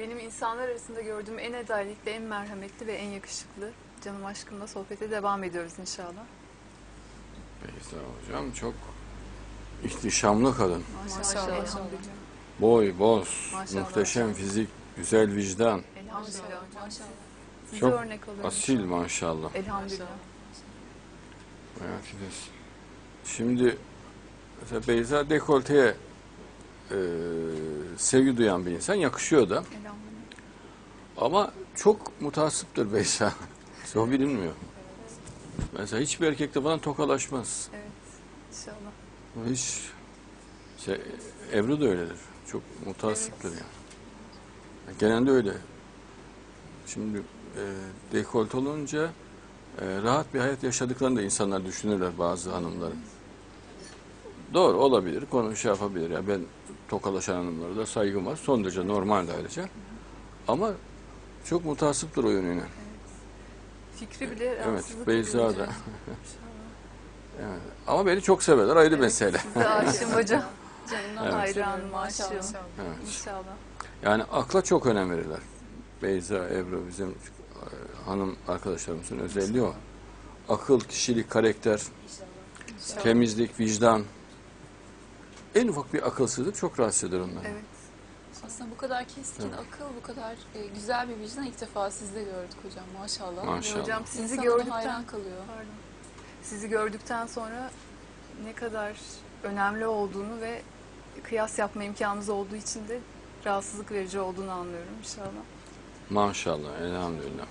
Benim insanlar arasında gördüğüm en adaletli, en merhametli ve en yakışıklı canım aşkımla sohbete devam ediyoruz inşallah. Beyza hocam çok ihtişamlı kadın. Maşallah. Elhamdülillah. Boy, boz, Maşallah. muhteşem fizik, güzel vicdan. Elhamdülillah. Maşallah. Çok örnek. Asil maşallah. Elhamdülillah. Evet, evet. Şimdi mesela Beyza dekolteye e, sevgi duyan bir insan yakışıyor da. Elhamdülillah. Ama çok mutasiptir Beyza. o bilinmiyor. Mesela hiçbir erkek de falan tokalaşmaz. Evet. İnşallah. Hiç şey, Ebru da öyledir. Çok mutasiptir yani. Genelde öyle. Şimdi e, dekolt olunca e, rahat bir hayat yaşadıklarını da insanlar düşünürler bazı hanımların. Doğru olabilir. Konu şey yapabilir. Yani ben tokalaşan hanımlara da saygım var. Son derece normal ayrıca. Ama çok mutasiptir o yönüne. Fikri bile Evet, Beyza da. Evet. Ama beni çok severler. Ayrı mesele. Size aşığım hocam. Canımdan Evet. Hayranım, Maşallah. aşığım. Evet. İnşallah. Yani akla çok önem verirler. Beyza, Ebru bizim e, hanım arkadaşlarımızın özelliği o. Akıl, kişilik, karakter, temizlik, vicdan. En ufak bir akılsızlık çok rahatsız eder onları. Evet. Aslında bu kadar keskin Evet. akıl, bu kadar e, güzel bir vicdan ilk defa sizde gördük hocam maşallah. Maşallah. Hocam sizi İnsan gördükten hayran kalıyor. Pardon. Sizi gördükten sonra ne kadar önemli olduğunu ve kıyas yapma imkanımız olduğu için de rahatsızlık verici olduğunu anlıyorum inşallah. Maşallah, elhamdülillah.